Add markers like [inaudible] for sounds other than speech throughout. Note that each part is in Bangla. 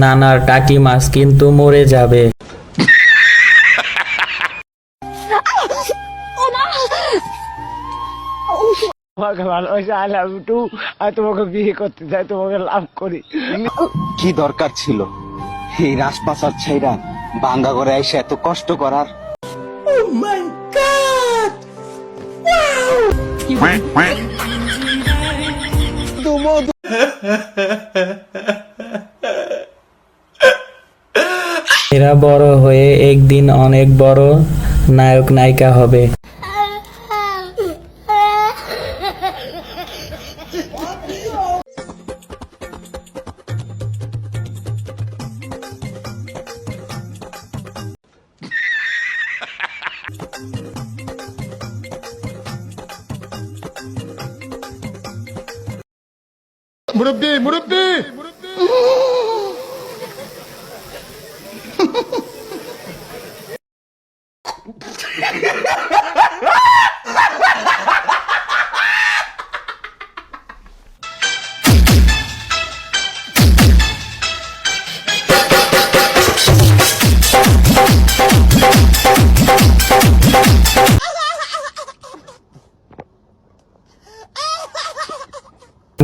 নানার টাকি মাছ কিন্তু মরে যাবে। তোমাকে ভালোবাসি আই লাভ ইউ টু আর তোমাকে বিয়ে করতে চাই তোমাকে লাভ করি। কি দরকার ছিল? এই রাজপাচার ছাইরা বাঙ্গা করে এসে এত কষ্ট করার? এরা বড় হয়ে একদিন অনেক বড় নায়ক নায়িকা হবে। [laughs] 무릎비 무릎비 무릎비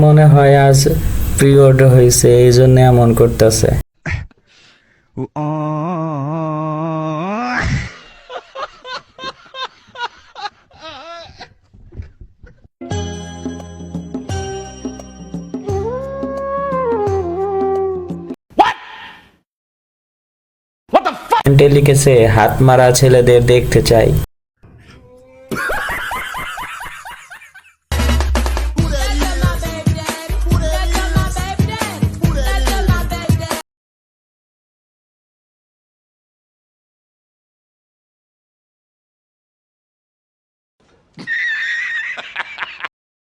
মনে হয় আজ পিরিয়ড হয়েছে এই জন্য এমন করতেছে। লিখেছে হাত মারা ছেলেদের দেখতে চাই।